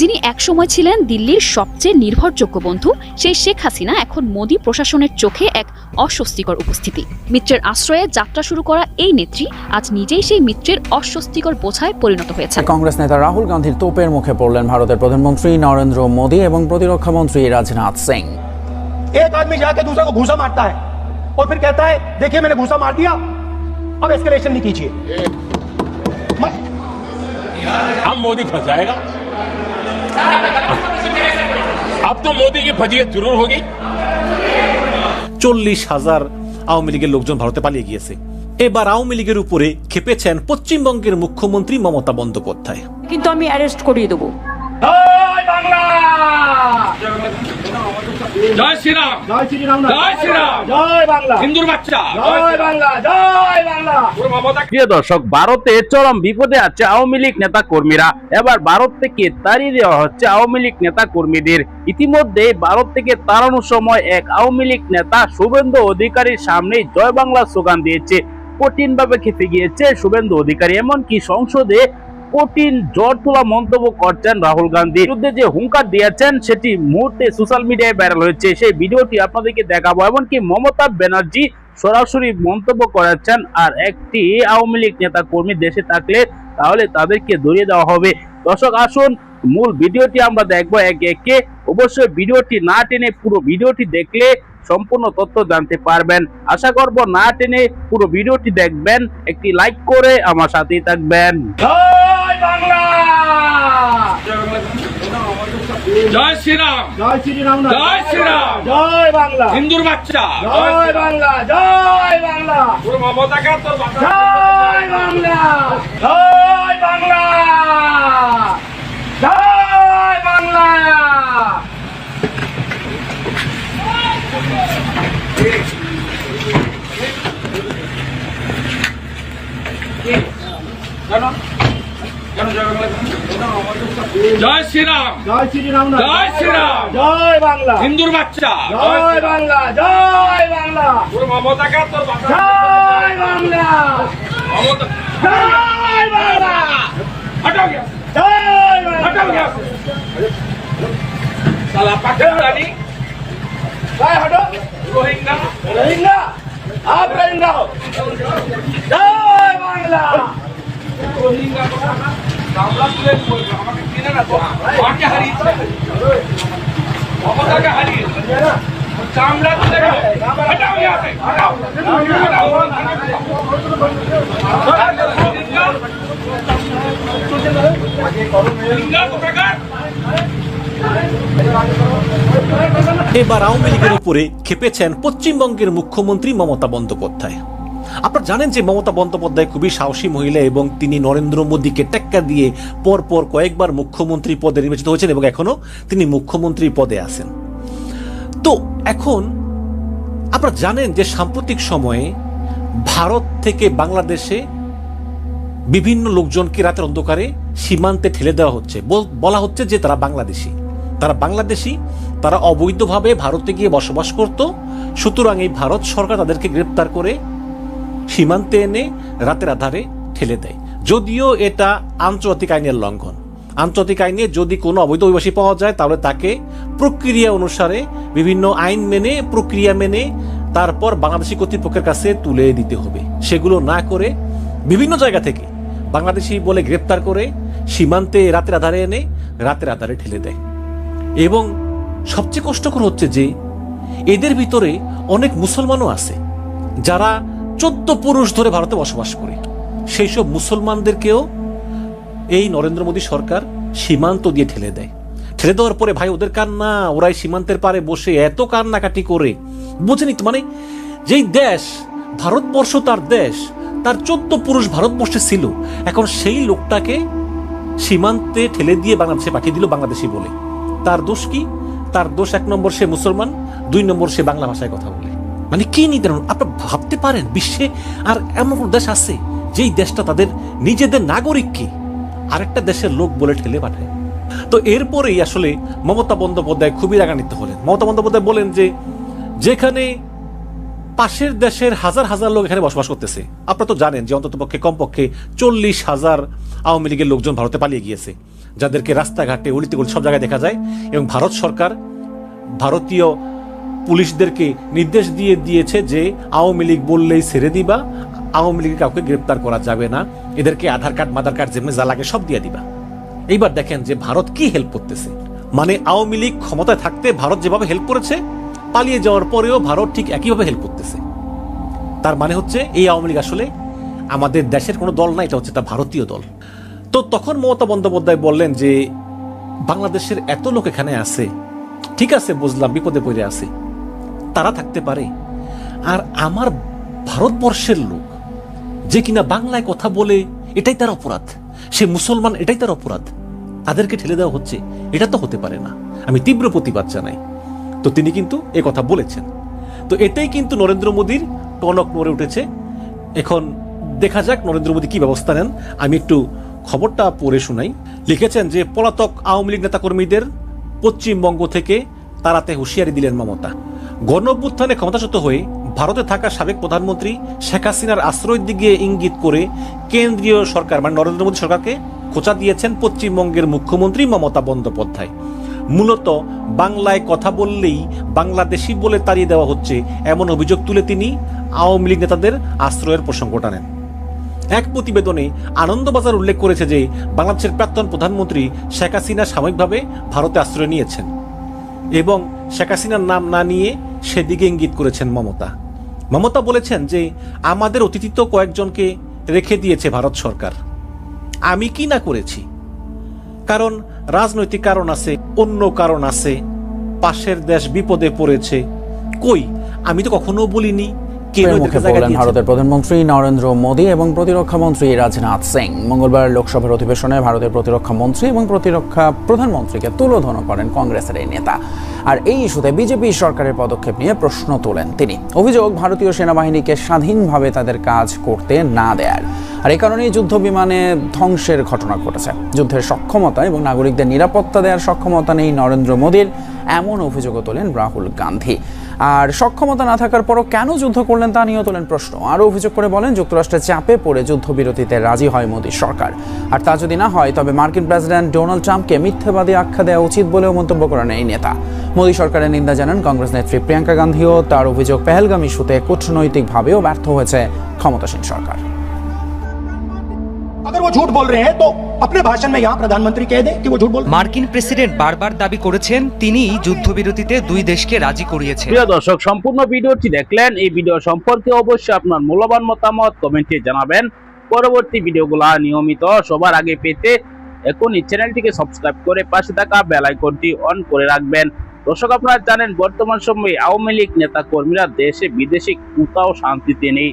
যিনি একসময় ছিলেন দিল্লির সবচেয়ে নির্ভরযোগ্য বন্ধু সেই শেখ হাসিনা এখন মোদী প্রশাসনের চোখে এক অস্বস্তিকর উপস্থিতি মিত্রের আশ্রয়ে যাত্রা শুরু করা এই নেত্রী আজ নিজেই সেই মিত্রের অস্বস্তিকর বোঝায় পরিণত হয়েছেন কংগ্রেস নেতা রাহুল গান্ধীর তোপের মুখে পড়লেন ভারতের প্রধানমন্ত্রী নরেন্দ্র মোদী এবং প্রতিরক্ষা মন্ত্রী রাজনাথ সিং एक आदमी जाके दूसरे को घूसा मारता है और फिर कहता है देखिए मैंने घूसा मार दिया अब एस्केलेशन नहीं कीजिए मत- अब मोदी फंस जाएगा तो मोदी की फजीयत जरूर होगी চল্লিশ হাজার আওয়ামী লীগের লোকজন ভারতে পালিয়ে গিয়েছে এবার আওয়ামী লীগের উপরে খেপেছেন পশ্চিমবঙ্গের মুখ্যমন্ত্রী মমতা বন্দ্যোপাধ্যায় কিন্তু আমি অ্যারেস্ট করিয়ে দেবো জয় শ্রীরাম। জয় শ্রীরাম। জয় শ্রীরাম। জয় বাংলা। হিন্দুর বাচ্চা। জয় বাংলা। জয় বাংলা। পুরো মমতা প্রিয় দর্শক ভারতে চরম বিপদে আছে আওয়ামী লীগ নেতা কর্মীরা এবার ভারত থেকে তাড়িয়ে দেওয়া হচ্ছে আওয়ামী লীগ নেতা কর্মীদের ইতিমধ্যে ভারত থেকে তাড়ানোর সময় এক আওয়ামী লীগ নেতা শুভেন্দু অধিকারীর সামনে জয় বাংলা স্লোগান দিয়েছে। কঠিন ভাবে খেপে গিয়েছে শুভেন্দু অধিকারী। এমনকি সংসদে কঠিন জ্বর তোলা মন্তব্য করছেন রাহুল গান্ধী। বিরুদ্ধে যে হুঙ্কার দিয়েছেন, সেটি মুহূর্তে সোশ্যাল মিডিয়ায় ভাইরাল হয়েছে। সেই ভিডিওটি আপনাদেরকে দেখাবো। এমনকি মমতা ব্যানার্জি সরাসরি মন্তব্য করেছেন, আর একটি আওয়ামী লীগ নেতা কর্মী দেশে থাকলে তাহলে তাদেরকে ধরিয়ে দেওয়া হবে। দর্শক, আসুন মূল ভিডিওটি আমরা দেখব একে একে। অবশ্যই ভিডিওটি না টেনে পুরো ভিডিওটি দেখলে সম্পূর্ণ তথ্য জানতে পারবেন। আশা করব না টেনে পুরো ভিডিওটি দেখবেন। একটি লাইক করে আমার সাথেই থাকবেন। বাংলা! জয় শ্রীরাম। জয় শ্রীরাম জয় শ্রীরাম। জয় বাংলা। হিন্দুর বাচ্চা। জয় বাংলা। জয় বাংলা। পুরো মমতাকে তোর জয় বাংলা। জয় বাংলা। জয় শ্রীরাম জয় শ্রীরাম জয় শ্রীরাম। জয় বাংলা হিন্দুর বাচ্চা জয় বাংলা জয় বাংলা পুরো মমতাকে তোর বাচ্চা জয় বাংলা মমতা জয় বাংলা हटाओ गया জয় हटाओ বাংলা गया साला पाकिस्तानी জয় হটো रोहिंगा রোহিঙ্গা आप রোহিঙ্গা हो জয় বাংলা रोहिंगा को বাংলা তুলে বলবে এবার আওয়ামী লীগের উপরে ক্ষেপেছেন পশ্চিমবঙ্গের মুখ্যমন্ত্রী মমতা বন্দ্যোপাধ্যায়। আপনারা জানেন যে মমতা বন্দ্যোপাধ্যায় খুবই সাহসী মহিলা এবং তিনি নরেন্দ্র মোদীকে টেক্কা দিয়ে পরপর কয়েকবার মুখ্যমন্ত্রী পদে নির্বাচিত হয়েছেন এবং এখনও তিনি মুখ্যমন্ত্রী পদে আছেন। তো এখন আপনারা জানেন যে সাম্প্রতিক সময়ে ভারত থেকে বাংলাদেশে বিভিন্ন লোকজনকে রাতের অন্ধকারে সীমান্তে ঠেলে দেওয়া হচ্ছে। বলা হচ্ছে যে তারা বাংলাদেশি। তারা বাংলাদেশি, তারা অবৈধভাবে ভারতে গিয়ে বসবাস করত। সুতরাং এই ভারত সরকার তাদেরকে গ্রেপ্তার করে সীমান্তে এনে রাতের আধারে ঠেলে দেয়। যদিও এটা আন্তর্জাতিক আইনের লঙ্ঘন। আন্তর্জাতিক আইনে যদি কোনো অবৈধ অভিবাসী পাওয়া যায়, তাহলে তাকে প্রক্রিয়া অনুসারে বিভিন্ন আইন মেনে, প্রক্রিয়া মেনে তারপর বাংলাদেশি কর্তৃপক্ষের কাছে তুলে দিতে হবে। সেগুলো না করে বিভিন্ন জায়গা থেকে বাংলাদেশি বলে গ্রেপ্তার করে সীমান্তে রাতের আধারে এনে রাতের আধারে ঠেলে দেয়। এবং সবচেয়ে কষ্টকর হচ্ছে যে এদের ভিতরে অনেক মুসলমানও আছে, যারা চোদ্দ পুরুষ ধরে ভারতে বসবাস করে। সেই সব মুসলমানদেরকেও এই নরেন্দ্র মোদী সরকার সীমান্ত দিয়ে ঠেলে দেয়। ঠেলে দেওয়ার পরে ভাই, ওদের কান্না, ওরাই সীমান্তের পারে বসে এত কান্নাকাটি করে। বুঝেনি মানে যেই দেশ, ভারতবর্ষ তার দেশ, তার চোদ্দ পুরুষ ভারতবর্ষে ছিল, এখন সেই লোকটাকে সীমান্তে ঠেলে দিয়ে বাংলাদেশে পাঠিয়ে দিল বাংলাদেশি বলে। তার দোষ কি? তার দোষ এক নম্বর সে মুসলমান, দুই নম্বর সে বাংলা ভাষায় কথা বলে। মানে কি নিদান আপনার ভাবতে পারেন, বিশ্বে আর এমন কোন দেশ আছে যেই দেশটা তাদের নিজেদের নাগরিককে আরেকটা দেশের লোক বলে ঠেলে পাঠায়। তো এরপরেই আসলে মমতা বন্দ্যোপাধ্যায় খুবই রাগান্বিত হলেন। মমতা বন্দ্যোপাধ্যায় বলেন যে, যেখানে পাশের দেশের হাজার হাজার লোক এখানে বসবাস করতেছে, আপনারা তো জানেন যে অন্তত পক্ষে কমপক্ষে চল্লিশ হাজার আওয়ামী লীগের লোকজন ভারতে পালিয়ে গিয়েছে, যাদেরকে রাস্তাঘাটে অলিতে গলি সব জায়গায় দেখা যায়। এবং ভারত সরকার ভারতীয় পুলিশদেরকে নির্দেশ দিয়ে দিয়েছে যে আওয়ামী লীগ বললেই ছেড়ে দিবা, আওয়ামী লীগের কাউকে গ্রেপ্তার করা যাবে না, এদেরকে আধার কার্ড, মাদার কার্ড, যেমনি যা লাগে সব দিয়ে দিবা। এইবার দেখেন যে ভারত কি হেল্প করতেছে। মানে আওয়ামী লীগ ক্ষমতায় থাকতে ভারত যেভাবে হেল্প করেছে, পালিয়ে যাওয়ার পরেও ভারত ঠিক একইভাবে হেল্প করতেছে। তার মানে হচ্ছে এই আওয়ামী লীগ আসলে আমাদের দেশের কোনো দল না, এটা হচ্ছে তা ভারতীয় দল। তো তখন মমতা বন্দ্যোপাধ্যায় বললেন যে, বাংলাদেশের এত লোক এখানে আছে, ঠিক আছে, বুঝলাম, বিপদে পড়ে আছে তারা থাকতে পারে। আর আমার ভারতবর্ষের লোক যে কিনা বাংলায় কথা বলে, এটাই তার অপরাধ। সে মুসলমান, এটাই তার অপরাধ। তাদেরকে ঠেলে দেওয়া হচ্ছে, এটা তো হতে পারে না। আমি তীব্র প্রতিবাদ জানাই। তো তিনি কিন্তু এ কথা বলেছেন। তো এটাই কিন্তু নরেন্দ্র মোদীর টনক নড়ে উঠেছে। এখন দেখা যাক নরেন্দ্র মোদী কি ব্যবস্থা নেন। আমি একটু খবরটা পড়ে শোনাই। লিখেছেন যে, পলাতক আওয়ামী লীগ নেতাকর্মীদের পশ্চিমবঙ্গ থেকে তাড়াতে হুঁশিয়ারি দিলেন মমতা। গণ অভ্যুত্থানে হয়ে ভারতে থাকা সাবেক প্রধানমন্ত্রী শেখ হাসিনার আশ্রয়ের দিকে ইঙ্গিত করে কেন্দ্রীয় সরকার মানে নরেন্দ্র মোদী সরকারকে খোঁচা দিয়েছেন পশ্চিমবঙ্গের মুখ্যমন্ত্রী মমতা বন্দ্যোপাধ্যায়। মূলত বাংলায় কথা বললেই বাংলাদেশি বলে তাড়িয়ে দেওয়া হচ্ছে এমন অভিযোগ তুলে তিনি আওয়ামী লীগ নেতাদের আশ্রয়ের প্রসঙ্গ টানেন। এক প্রতিবেদনে আনন্দবাজার উল্লেখ করেছে যে বাংলাদেশের প্রাক্তন প্রধানমন্ত্রী শেখ হাসিনা সাময়িকভাবে ভারতে আশ্রয় নিয়েছেন এবং শেখ হাসিনার নাম না নিয়ে সেদিকে ইঙ্গিত করেছেন মমতা। মমতা বলেছেন যে, আমাদের অতিথি তো কয়েকজনকে রেখে দিয়েছে ভারত সরকার। আমি কি না করেছি? কারণ রাজনৈতিক কারণ আছে, অন্য কারণ আছে, পাশের দেশ বিপদে পড়েছে। কই? আমি তো কখনো বলিনি মুখে ভারতের প্রধানমন্ত্রী নরেন্দ্র মোদী এবং প্রতিরক্ষা মন্ত্রী রাজনাথ সিং। মঙ্গলবার লোকসভার অধিবেশনে ভারতের প্রতিরক্ষা মন্ত্রী এবং প্রতিরক্ষা প্রধানমন্ত্রীকে তুলোধন করেন কংগ্রেসের এই নেতা। আর এই ইস্যুতে বিজেপি সরকারের পদক্ষেপ নিয়ে প্রশ্ন তোলেন তিনি। অভিযোগ ভারতীয় সেনাবাহিনীকে স্বাধীনভাবে তাদের কাজ করতে না দেয়ার। আর এই কারণেই যুদ্ধ বিমানে ধ্বংসের ঘটনা ঘটেছে। যুদ্ধের সক্ষমতা এবং নাগরিকদের নিরাপত্তা দেওয়ার সক্ষমতা নেই নরেন্দ্র মোদীর এমন অভিযোগও তোলেন রাহুল গান্ধী। আর সক্ষমতা না থাকার পরও কেন যুদ্ধ করলেন তা নিয়েও তোলেন প্রশ্ন আরও অভিযোগ করে বলেন যুক্তরাষ্ট্রের চাপে পড়ে যুদ্ধবিরতিতে রাজি হয় মোদীর সরকার আর তা যদি না হয় তবে মার্কিন প্রেসিডেন্ট ডোনাল্ড ট্রাম্পকে মিথ্যাবাদী আখ্যা দেওয়া উচিত বলেও মন্তব্য করেন এই নেতা মোদী সরকারের নিন্দা জানান কংগ্রেস নেত্রী প্রিয়াঙ্কা গান্ধীও তার অভিযোগ পেহেলগাম ইস্যুতে কূটনৈতিকভাবেও ব্যর্থ হয়েছে ক্ষমতাসীন সরকার अगर वो झूठ बोल रहे हैं तो अपने भाषण में यहाँ प्रधानमंत्री कह दे कि वो झूठ बोल रहे हैं। মার্কিন প্রেসিডেন্ট বারবার দাবি করেছেন তিনি যুদ্ধবিরতিতে দুই দেশকে রাজি করিয়েছেন প্রিয় দর্শক সম্পূর্ণ ভিডিওটি দেখলেন এই ভিডিও সম্পর্কে অবশ্যই আপনার মূল্যবান মতামত কমেন্টে জানাবেন পরবর্তী ভিডিওগুলো নিয়মিত সবার আগে পেতে এখনই চ্যানেলটিকে সাবস্ক্রাইব করে পাশে থাকা বেল আইকনটি অন করে রাখবেন দর্শক আপনারা জানেন বর্তমান সময়ে আওয়ামী লীগ নেতা কর্মীরা দেশে বিদেশে কোথাও শান্তিতে নেই